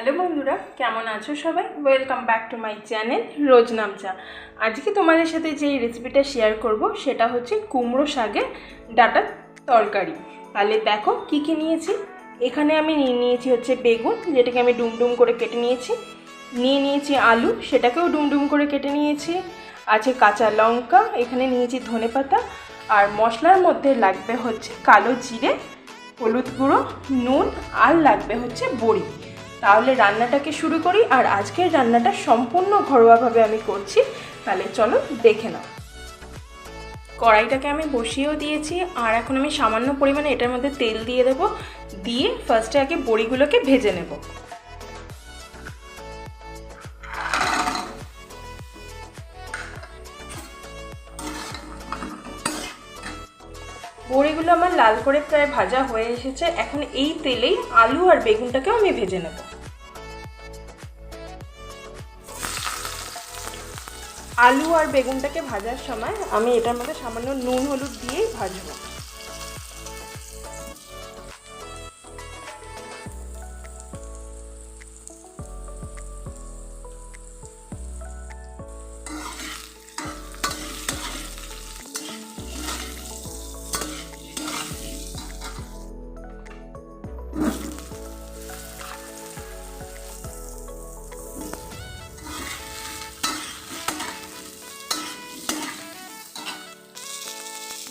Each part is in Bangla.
হ্যালো বন্ধুরা, কেমন আছো সবাই? Welcome back to my channel রোজ নামচা। আজকে তোমাদের সাথে যে রেসিপিটা শেয়ার করব, সেটা হচ্ছে কুমড়ো শাকের ডাটার তরকারি। তাহলে দেখো কি কি নিয়েছি। এখানে আমি নিয়ে নিয়েছি হচ্ছে বেগুন, যেটাকে আমি ডুমডুম করে কেটে নিয়েছি। নিয়ে নিয়েছি আলু, সেটাকেও ডুমডুম করে কেটে নিয়েছি। আছে কাঁচা লঙ্কা, এখানে নিয়েছি ধনেপাতা আর মশলার মধ্যে লাগবে হচ্ছে কালো জিরে, হলুদ গুঁড়ো, নুন, আর লাগবে হচ্ছে বড়ি। তাহলে রান্নাটাকে শুরু করি? আর আজকের রান্নাটা সম্পূর্ণ ঘরোয়াভাবে আমি করছি। তাহলে চলো দেখে নাও। কড়াইটাকে আমি বসিয়েও দিয়েছি, আর এখন আমি সামান্য পরিমাণে এটার মধ্যে তেল দিয়ে দেবো। দিয়ে ফার্স্টে আগে বড়িগুলোকে ভেজে নেব। বড়িগুলো আমার লাল করে প্রায় ভাজা হয়ে এসেছে। এখন এই তেলেই আলু আর বেগুনটাকেও আমি ভেজে নেব। আলু আর বেগুনটাকে ভাজার সময় আমি এটার মধ্যে সামান্য নুন হলুদ দিয়েই ভাজবো।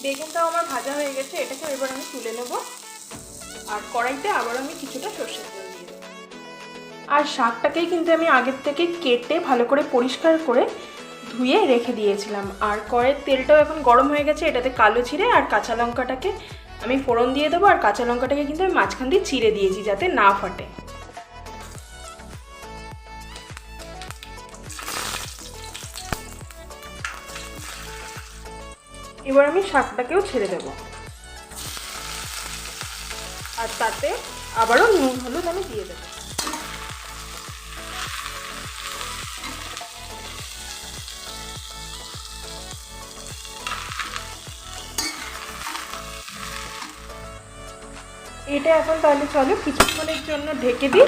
বেগুনটাও আমার ভাজা হয়ে গেছে, এটাকে এবার আমি তুলে নেব। আর কড়াইতে আবার আমি কিছুটা সর্ষে তেল আর শাকটাকেই কিন্তু আমি আগের থেকে কেটে ভালো করে পরিষ্কার করে ধুয়ে রেখে দিয়েছিলাম। আর কড়াইয়ের তেলটাও এখন গরম হয়ে গেছে, এটাতে কালো চিড়ে আর কাঁচা লঙ্কাটাকে আমি ফোড়ন দিয়ে দেবো। আর কাঁচা লঙ্কাটাকে কিন্তু আমি মাঝখান দিয়ে চিড়ে দিয়েছি যাতে না ফাটে। এবার আমি শাকটাকেও ছেড়ে দেব। আর তাতে আবারও নুন হলুদ আমি দিয়ে দেবো। এটা এখন তাহলে চলো কিছুক্ষণের জন্য ঢেকে দিই,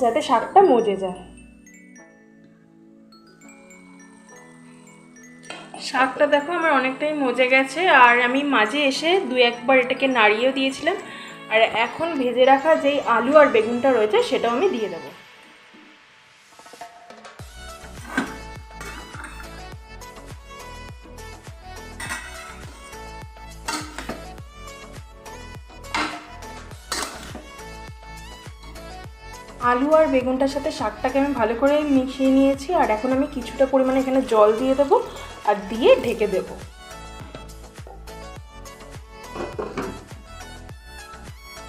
যাতে শাকটা মজে যায়। শাকটা দেখো, আমার অনেকটাই মজে গেছে। আর আমি মাঝে এসে দু একবার এটাকে নাড়িয়েও দিয়েছিলাম। আর এখন ভেজে রাখা যেই আলু আর বেগুনটা রয়েছে, সেটাও আমি দিয়ে দেবো। আলু আর বেগুনটার সাথে শাকটাকে আমি ভালো করে মিশিয়ে নিয়েছি। আর এখন আমি কিছুটা পরিমাণে এখানে জল দিয়ে দেবো। আর দিয়ে ঢেকে দেবো।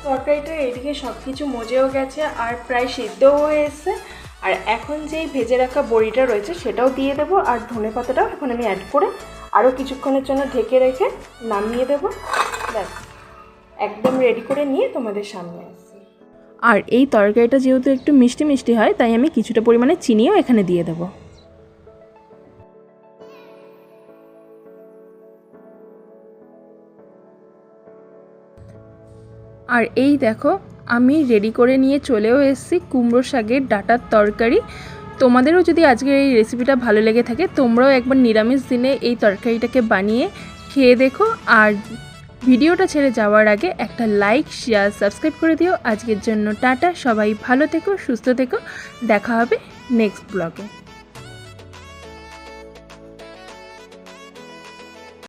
তরকারিটা এদিকে সব কিছু মজেও গেছে আর প্রায় সিদ্ধও হয়ে এসছে। আর এখন যেই ভেজে রাখা বড়িটা রয়েছে সেটাও দিয়ে দেবো আর ধনে পাতাটাও এখন আমি অ্যাড করে আরও কিছুক্ষণের জন্য ঢেকে রেখে নামিয়ে দেবো। ব্যাস, একদম রেডি করে নিয়ে তোমাদের সামনে আর এই তরকারিটা যেহেতু একটু মিষ্টি মিষ্টি হয়, তাই আমি কিছুটা পরিমাণে চিনিও এখানে দিয়ে দেবো। আর এই দেখো, আমি রেডি করে নিয়ে চলেও এসেছি কুমড়ো শাকের ডাটার তরকারি। তোমাদেরও যদি আজকের এই রেসিপিটা ভালো লেগে থাকে, তোমরাও একবার নিরামিষ দিনে এই তরকারিটাকে বানিয়ে খেয়ে দেখো। আর ভিডিওটা ছেড়ে যাওয়ার আগে একটা লাইক শেয়ার সাবস্ক্রাইব করে দিও। আজকের জন্য টাটা, সবাই ভালো থেকো, সুস্থ থেকো। দেখা হবে নেক্সট ব্লগে